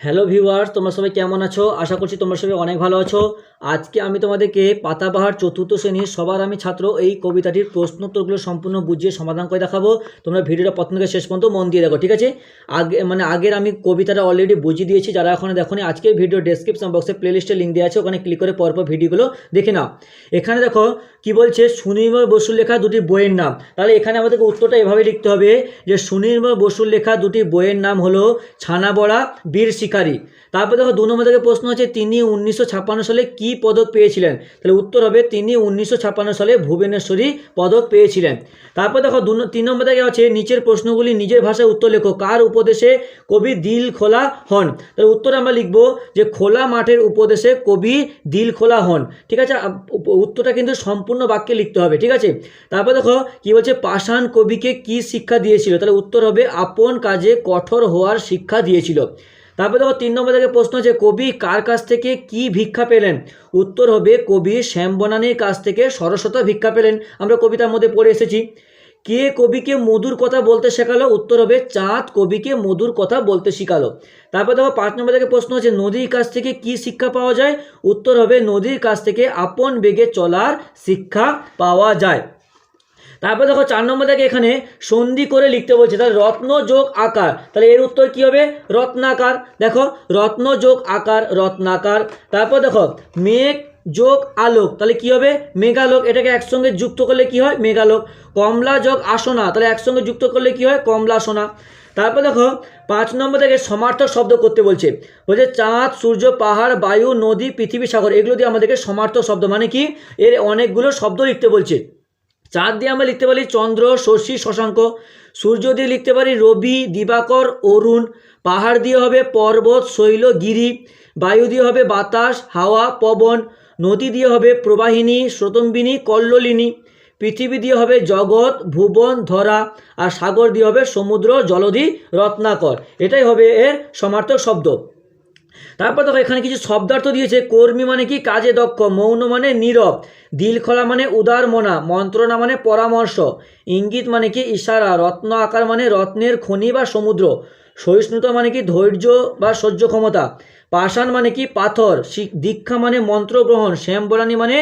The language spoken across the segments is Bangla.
হ্যালো ভিউয়ার্স তোমরা সবাই কেমন আছো? আশা করছি তোমরা সবাই অনেক ভালো আছো। আজকে আমি তোমাদেরকে পাতাবাহার চতুর্থ শ্রেণির সবার আমি ছাত্র এই কবিতাটির প্রশ্নোত্তরগুলো সম্পূর্ণ বুঝিয়ে সমাধান করে দেখাবো। তোমরা ভিডিওটা প্রথম থেকে শেষ পর্যন্ত মন দিয়ে দেখো, ঠিক আছে? আগে মানে আগের আমি কবিতাটা অলরেডি বুঝিয়ে দিয়েছি, যারা এখন দেখোনি আজকের ভিডিও ডেসক্রিপশন বক্সে প্লেলিস্টের লিঙ্ক দেওয়া আছে, ওখানে ক্লিক করে পরপর ভিডিওগুলো দেখে নাও। এখানে দেখো কি বলছে? সুনির্মল বসুর লেখা দুটি বইয়ের নাম। তাহলে এখানে আমাদেরকে উত্তরটা এভাবে লিখতে হবে যে, সুনির্মল বসুর লেখা দুটি বইয়ের নাম হলো ছানাবড়া, বীর শিকারী। তারপর দেখো, দু নম্বর থেকে প্রশ্ন হচ্ছে তিনি উনিশশো ছাপ্পান্ন সালে কি পদক পেয়েছিলেন? তাহলে উত্তর হবে, তিনি উনিশশো ছাপ্পান্ন সালে ভুবনেশ্বরী পদক পেয়েছিলেন। তারপর দেখো, দু তিন নম্বর থেকে আছে, নিচের প্রশ্নগুলি নিজের ভাষায় উত্তর লেখো। কার উপদেশে কবি দিল খোলা হন? তাহলে উত্তর আমরা লিখব যে, খোলা মাঠের উপদেশে কবি দিল খোলা হন। ঠিক আছে? উত্তরটা কিন্তু সম্পূর্ণ বাক্যে লিখতে হবে, ঠিক আছে? তারপর দেখো, কি বলছে? পাষাণ কবিকে কি শিক্ষা দিয়েছিল? তাহলে উত্তর হবে, আপন কাজে কঠোর হওয়ার শিক্ষা দিয়েছিল। তারপর দেখো, তিন নম্বর থেকে প্রশ্ন আছে, কবি কার কাছ থেকে কি ভিক্ষা পেলেন? উত্তর হবে, কবি শ্যামবনানীর কাছ থেকে সরস্বত ভিক্ষা পেলেন। আমরা কবিতার মধ্যে পড়ে এসেছি। কে কবিকে মধুর কথা বলতে শেখালো? উত্তর হবে চাঁদ, কবিকে মধুর কথা বলতে শেখালো। তারপর দেখো পাঁচ নম্বর থেকে প্রশ্ন আছে, নদীর কাছ থেকে কি শিক্ষা পাওয়া যায়? উত্তর হবে নদীর কাছ থেকে আপন বেগে চলার শিক্ষা পাওয়া যায়। তারপর দেখো চার নম্বর থেকে এখানে সন্ধি করে লিখতে বলছে, তাহলে রত্ন যোগ আকার। তাহলে এর উত্তর কি হবে? রত্নাকার। দেখো রত্ন যোগ আকার, রত্নাকার। তারপর দেখো মেঘ যোগ আলোক, তাহলে কি হবে? মেঘালোক, এটাকে একসঙ্গে যুক্ত করলে কি হয়? মেঘালোক। কমলা যোগ আসনা, তাহলে একসঙ্গে যুক্ত করলে কি হয়? কমলা সোনা তারপর দেখো, পাঁচ নম্বর থেকে সমার্থক শব্দ করতে বলছে। বলছে, চাঁদ, সূর্য, পাহাড়, বায়ু, নদী, পৃথিবী, সাগর, এগুলো দিয়ে আমাদেরকে সমার্থক শব্দ মানে কি? এর অনেকগুলো শব্দ লিখতে বলছে। চাঁদ দিয়ে আমরা লিখতে পারি চন্দ্র, শশী, শশাঙ্ক। সূর্য দিয়ে লিখতে পারি রবি, দিবাকর, অরুণ। পাহাড় দিয়ে হবে পর্বত, শৈল, গিরি। বায়ু দিয়ে হবে বাতাস, হাওয়া, পবন। নদী দিয়ে হবে প্রবাহিনী, স্রোতম্বিনী, কল্লোলিনী। পৃথিবী দিয়ে হবে জগৎ, ভুবন, ধরা। আর সাগর দিয়ে হবে সমুদ্র, জলধি, রত্নাকর। এটাই হবে এর সমার্থক শব্দ। তারপর দেখো, এখানে কিছু শব্দার্থ দিয়েছে। কর্মী মানে কি? কাজে দক্ষ, মৌন মানে নীরব। দিলখোলা মানে উদার মনা মন্ত্রণা মানে পরামর্শ। ইঙ্গিত মানে কি? ইশারা। রত্ন আকার মানে রত্নের খনি বা সমুদ্র। সহিষ্ণুতা মানে কি? ধৈর্য বা সহ্য ক্ষমতা। পাষাণ মানে কি? পাথর। দীক্ষা মানে মন্ত্র গ্রহণ শ্যামবরানী মানে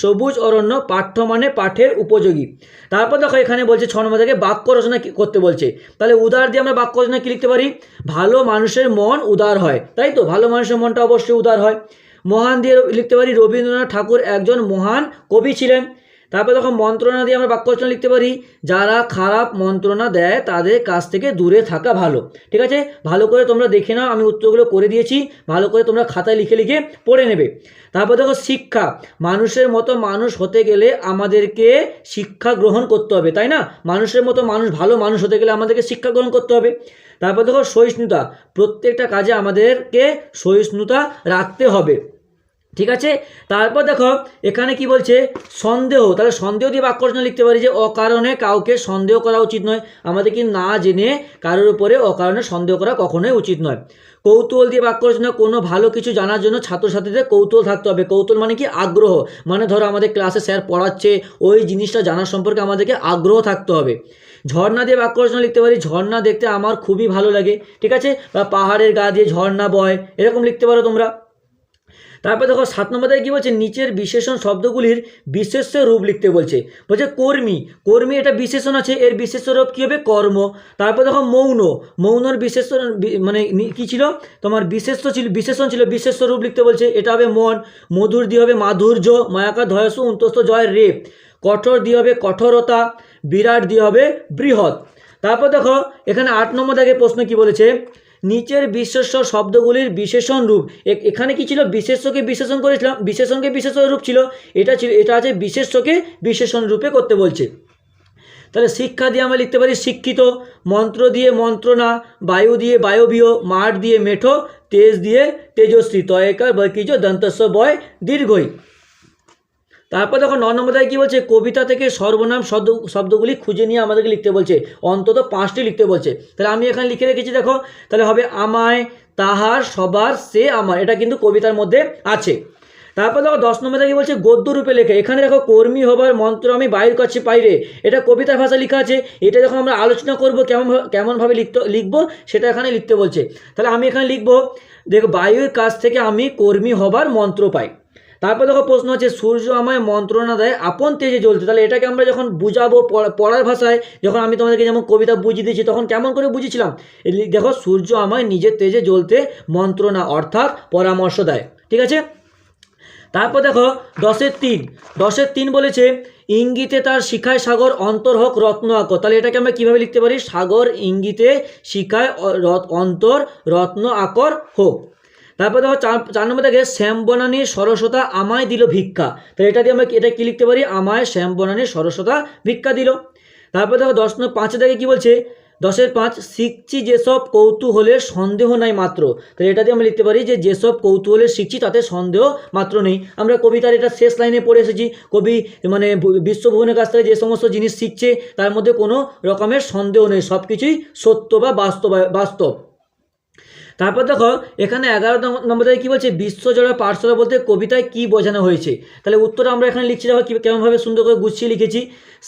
সবুজ অরণ্য। পাঠ্য মানে পাঠের উপযোগী। তারপর দেখো, এখানে বলছে ছ নম্বর থেকে বাক্য রচনা করতে বলছে। তাহলে উদার দিয়ে আমরা বাক্য রচনা কি লিখতে পারি? ভালো মানুষের মন উদার হয়। তাই তো? ভালো মানুষের মনটা অবশ্যই উদার হয়। মহান দিয়ে লিখতে পারি, রবীন্দ্রনাথ ঠাকুর একজন মহান কবি ছিলেন। তারপর দেখো মন্ত্রণা দিয়ে আমরা বাক্য রচনা লিখতে পারি, যারা খারাপ মন্ত্রণা দেয় তাদের কাছ থেকে দূরে থাকা ভালো। ঠিক আছে? ভালো করে তোমরা দেখে নাও, আমি উত্তরগুলো করে দিয়েছি, ভালো করে তোমরা খাতায় লিখে লিখে পড়ে নেবে। তারপর দেখো শিক্ষা, মানুষের মতো মানুষ হতে গেলে আমাদেরকে শিক্ষা গ্রহণ করতে হবে, তাই না? মানুষের মতো মানুষ, ভালো মানুষ হতে গেলে আমাদেরকে শিক্ষা গ্রহণ করতে হবে। তারপর দেখো সহিষ্ণুতা, প্রত্যেকটা কাজে আমাদেরকে সহিষ্ণুতা রাখতে হবে। ঠিক আছে? তারপর দেখো, এখানে কি বলছে? সন্দেহ। তাহলে সন্দেহ দিয়ে বাক্য রচনা লিখতে পারি যে অকারণে কাউকে সন্দেহ করা উচিত নয়। আমাদের কি না জেনে কারোর উপরে অকারণে সন্দেহ করা কখনোই উচিত নয়। কৌতূহল দিয়ে বাক্য রচনা কোনো ভালো কিছু জানার জন্য ছাত্রছাত্রীদের কৌতূহল থাকতে হবে। কৌতূহল মানে কি? আগ্রহ। মানে ধরো আমাদের ক্লাসে স্যার পড়াচ্ছে, ওই জিনিসটা জানার সম্পর্কে আমাদেরকে আগ্রহ থাকতে হবে। ঝর্ণা দিয়ে বাক্য রচনা লিখতে পারি, ঝর্ণা দেখতে আমার খুবই ভালো লাগে। ঠিক আছে? বা পাহাড়ের গা দিয়ে ঝর্ণা বয়, এরকম লিখতে পারো তোমরা। তারপর দেখো সাত নম্বর থেকে কী বলছে? নিচের বিশেষণ শব্দগুলির বিশেষ্য রূপ লিখতে বলছে। বলছে কর্মী। কর্মী এটা বিশেষণ আছে, এর বিশেষ রূপ কী হবে? কর্ম। তারপর দেখো মৌন। মৌনর বিশেষ মানে কী ছিল? তোমার বিশেষ ছিল, বিশেষণ ছিল বিশেষ রূপ লিখতে বলছে। এটা হবে মন। মধুর দিয়ে হবে মাধুর্য। মায়াকা ধয়সু উন্তস্ত জয়, রেপ। কঠোর দিয়ে হবে কঠোরতা। বিরাট দিয়ে হবে বৃহৎ। তারপর দেখো, এখানে আট নম্বর দাগে প্রশ্ন কি বলেছে? নিচের বিশেষ্য শব্দগুলির বিশেষণ রূপ। এখানে কি ছিল? বিশেষ্যকে বিশেষণ করেছিলাম। বিশেষণকে বিশেষণ রূপ ছিল। এটা ছিল এটা আছে বিশেষ্যকে বিশেষণ রূপে করতে বলছে। তাহলে শিক্ষা দিয়ে আমরা লিখতে পারি শিক্ষিত, মন্ত্র দিয়ে মন্ত্রণা, বায়ু দিয়ে বায়বীয়, মাঠ দিয়ে মেঠো, তেজ দিয়ে তেজস্বী, তয়কার বৈকিজ দন্তস্ব, বয়, দীর্ঘই। তারপর দেখো ন নম্বর কী বলছে? কবিতা থেকে সর্বনাম শব্দ শব্দগুলি খুঁজে নিয়ে আমাদেরকে লিখতে বলছে। অন্তত পাঁচটি লিখতে বলছে। তাহলে আমি এখানে লিখে রেখেছি, দেখো। তাহলে হবে আমায়, তাহার, সবার, সে, আমার। এটা কিন্তু কবিতার মধ্যে আছে। তারপর দেখো দশ নম্বর থেকে বলছে? গদ্য রূপে লেখে। এখানে দেখো, কর্মী হবার মন্ত্র আমি বাইর করছি বাইরে এটা কবিতার ভাষা লেখা আছে। এটা যখন আমরা আলোচনা করব, কেমন কেমনভাবে লিখতে লিখব, সেটা এখানে লিখতে বলছে। তাহলে আমি এখানে লিখব, দেখো, বায়ুর কাছ থেকে আমি কর্মী হবার মন্ত্র পাই। তারপর দেখো প্রশ্ন হচ্ছে, সূর্য আমায় মন্ত্রণা দেয়, আপন তেজে জ্বলতে। তাহলে এটাকে আমরা যখন বুঝাবো পড়া- পড়ার ভাষায়, যখন আমি তোমাদেরকে যেমন কবিতা বুঝিয়ে দিয়েছি, তখন কেমন করে বুঝেছিলাম? দেখো, সূর্য আমায় নিজের তেজে জ্বলতে মন্ত্রণা, অর্থাৎ পরামর্শ দেয়। ঠিক আছে? তারপর দেখো, দশের তিন। দশের তিন বলেছে, ইঙ্গিতে তার শিখায় সাগর, অন্তর হোক, রত্ন, আঁকো। তাহলে এটাকে আমরা কীভাবে লিখতে পারি? সাগর, ইঙ্গিতে শিখায় অন্তর, রত্ন, আকর, হোক। তারপর দেখো চার নম্বর থেকে শ্যাম বনানীর সরস্বতা আমায় দিল ভিক্ষা। তাহলে এটা দিয়ে আমরা এটা কি লিখতে পারি? আমায় শ্যাম বনানীর সরস্বতা ভিক্ষা দিল। তারপর দেখো দশ নম্বর পাঁচে থেকে কি বলছে? দশের পাঁচ, শিখছি যেসব কৌতূহলের সন্দেহ নাই মাত্র। তাহলে এটা দিয়ে আমরা লিখতে পারি যে, যেসব কৌতূহলের শিখছি তাতে সন্দেহ মাত্র নেই। আমরা কবিতার এটা শেষ লাইনে পড়ে এসেছি। কবি মানে বিশ্বভুবনের কাছ থেকে যে সমস্ত জিনিস শিখছে, তার মধ্যে কোনো রকমের সন্দেহ নেই। সব কিছুই সত্য বা বাস্তব বাস্তব। তারপর দেখো, এখানে এগারো নম্বরে কী বলছে? বিশ্বজোড়া পাঠশালা বলতে কবিতায় কি বোঝানো হয়েছে? তাহলে উত্তর আমরা এখানে লিখছি, দেখো কেমনভাবে সুন্দর করে গুছিয়ে লিখেছি।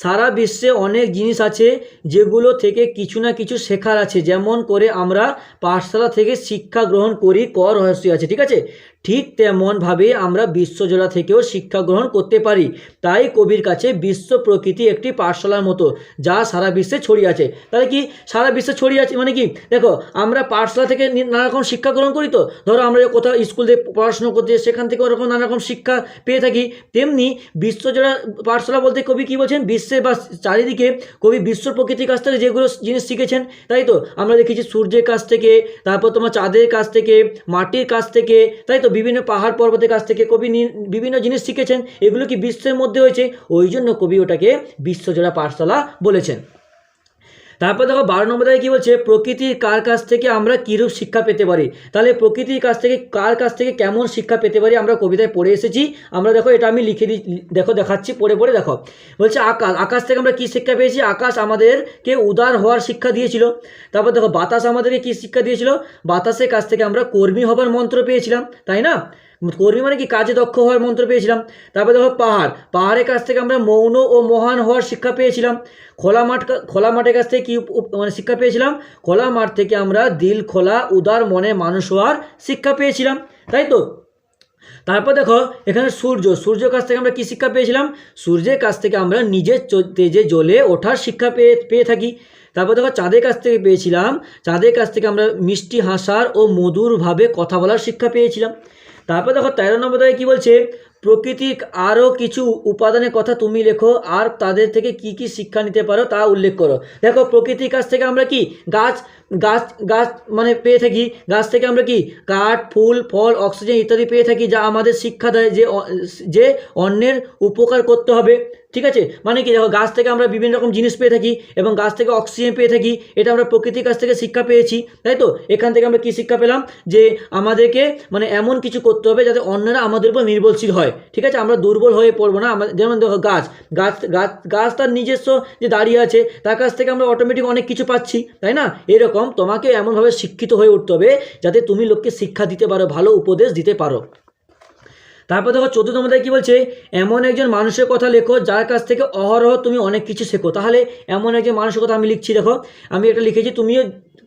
সারা বিশ্বে অনেক জিনিস আছে যেগুলো থেকে কিছু না কিছু শেখার আছে। যেমন করে আমরা পাঠশালা থেকে শিক্ষা গ্রহণ করি ক রহস্য আছে, ঠিক আছে? ঠিক তেমনভাবে আমরা বিশ্বজোড়া থেকেও শিক্ষা গ্রহণ করতে পারি। তাই কবির কাছে বিশ্ব প্রকৃতি একটি পাঠশালার মতো, যা সারা বিশ্বে ছড়িয়ে আছে। তাহলে কি সারা বিশ্বে ছড়িয়ে আছে মানে কি? দেখো, আমরা পাঠশালা থেকে নি- নানা রকম শিক্ষা গ্রহণ করি তো। ধরো, আমরা কোথাও স্কুল থেকে পড়াশোনা করতে সেখান থেকে ওরকম নানা রকম শিক্ষা পেয়ে থাকি। তেমনি বিশ্বজোড়া পাঠশালা বলতে কবি কী বলছেন? বিশ্বে বা চারিদিকে কবি বিশ্ব প্রকৃতির কাছ থেকে যেগুলো জিনিস শিখেছেন, তাই তো? আমরা দেখেছি সূর্যের কাছ থেকে, তারপর তোমার চাঁদের কাছ থেকে, মাটির কাছ থেকে, তাই তো? বিভিন্ন পাহাড় পর্বতের কাছ থেকে কবি বিভিন্ন জিনিস শিখেছেন, এগুলো কি বিশ্বের মধ্যে হয়েছে? ওই জন্য কবি ওটাকে বিশ্বজোড়া পাঠশালা বলেছেন। তারপর দেখো বারো নম্বর থেকে কী বলছে? প্রকৃতির কার কাছ থেকে আমরা কীরূপ শিক্ষা পেতে পারি? তাহলে প্রকৃতির কাছ থেকে কার কাছ থেকে কেমন শিক্ষা পেতে পারি আমরা কবিতায় পড়ে এসেছি। আমরা দেখো এটা আমি লিখে দিই, দেখো দেখাচ্ছি, পড়ে পড়ে দেখো। বলছে আকাশ আকাশ থেকে আমরা কী শিক্ষা পেয়েছি? আকাশ আমাদেরকে উদার হওয়ার শিক্ষা দিয়েছিল। তারপর দেখো বাতাস আমাদেরকে কী শিক্ষা দিয়েছিল? বাতাসের কাছ থেকে আমরা কর্মী হবার মন্ত্র পেয়েছিলাম, তাই না? কর্মী মানে কি? কাজে দক্ষ হওয়ার মন্ত্র পেয়েছিলাম। তারপর দেখো পাহাড়। পাহাড়ের কাছ থেকে আমরা মৌন ও মহান হওয়ার শিক্ষা পেয়েছিলাম। খোলা মাঠ খোলা মাঠের কাছ থেকে কী মানে শিক্ষা পেয়েছিলাম? খোলা মাঠ থেকে আমরা দিল, খোলা, উদার মনে মানুষ হওয়ার শিক্ষা পেয়েছিলাম। তাই তো? তারপর দেখো, এখানে সূর্য। সূর্যের কাছ থেকে আমরা কী শিক্ষা পেয়েছিলাম? সূর্যের কাছ থেকে আমরা নিজের তেজে জ্বলে ওঠার শিক্ষা পেয়ে পেয়ে থাকি। তারপর দেখো, চাঁদের কাছ থেকে পেয়েছিলাম। চাঁদের কাছ থেকে আমরা মিষ্টি, হাসার ও মধুরভাবে কথা বলার শিক্ষা পেয়েছিলাম। তারপর দেখো তেরো নম্বর থেকে কী বলছে? প্রকৃতিক আরও কিছু উপাদানের কথা তুমি লেখো, আর তাদের থেকে কি কি শিক্ষা নিতে পারো তা উল্লেখ করো। দেখো, প্রকৃতির কাছ থেকে আমরা কি? গাছ গাছ গাছ মানে পেয়ে থাকি। গাছ থেকে আমরা কি? কাঠ, ফুল, ফল, অক্সিজেন ইত্যাদি পেয়ে থাকি, যা আমাদের শিক্ষা দেয় যে যে অন্যের উপকার করতে হবে। ঠিক আছে? মানে কি দেখো, গাছ থেকে আমরা বিভিন্ন রকম জিনিস পেয়ে থাকি এবং গাছ থেকে অক্সিজেন পেয়ে থাকি, এটা আমরা প্রকৃতির কাছ থেকে শিক্ষা পেয়েছি, তাই তো? এখান থেকে আমরা কি শিক্ষা পেলাম? যে আমাদেরকে মানে এমন কিছু করতে হবে যাতে অন্যরা আমাদের উপর নির্ভরশীল হয়। ঠিক আছে? আমরা দুর্বল হয়ে পড়ব না। আমাদের যেমন দেখো, গাছ। গাছ গাছ গাছ তার নিজস্ব যে দাঁড়িয়ে আছে, তার কাছ থেকে আমরা অটোমেটিক অনেক কিছু পাচ্ছি, তাই না? এরকম তোমাকে এমনভাবে শিক্ষিত হয়ে উঠতে হবে যাতে তুমি লোককে শিক্ষা দিতে পারো, ভালো উপদেশ দিতে পারো। তারপর দেখো চতুর্থ মধ্যে কী বলছে? এমন একজন মানুষের কথা লেখো, যার কাছ থেকে অহরহ তুমি অনেক কিছু শেখো। তাহলে এমন একজন মানুষের কথা আমি লিখছি, দেখো। আমি এটা লিখেছি, তুমিও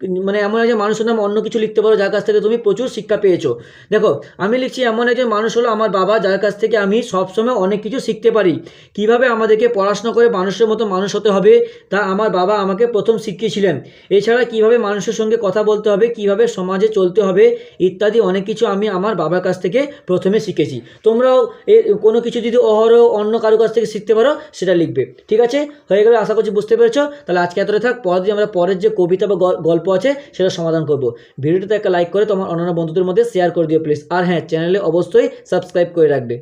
মানে এমন একজন মানুষের নাম অন্য কিছু লিখতে পারো, যার কাছ থেকে তুমি প্রচুর শিক্ষা পেয়েছ। দেখো, আমি লিখছি এমন একজন মানুষ হলো আমার বাবা, যার কাছ থেকে আমি সবসময় অনেক কিছু শিখতে পারি। কীভাবে আমাদেরকে পড়াশোনা করে মানুষের মতো মানুষ হতে হবে, তা আমার বাবা আমাকে প্রথম শিখিয়েছিলেন। এছাড়া কীভাবে মানুষের সঙ্গে কথা বলতে হবে, কীভাবে সমাজে চলতে হবে, ইত্যাদি অনেক কিছু আমি আমার বাবার কাছ থেকে প্রথমে শিখেছি। তোমরাও এ কোনো কিছু যদি অহরহ অন্য কারও কাছ থেকে শিখতে পারো, সেটা লিখবে। ঠিক আছে? হয়ে গেলে, আশা করছি বুঝতে পেরেছ। তাহলে আজকে এতটা থাক পরে আমরা পরের যে কবিতা বা গল্প আছে, সেটা সমাধান করব। ভিডিওটিতে একটা লাইক করে তোমার অন্যান্য বন্ধুদের মধ্যে শেয়ার করে দিও প্লিজ আর হ্যাঁ চ্যানেলে অবশ্যই সাবস্ক্রাইব করে রাখবে।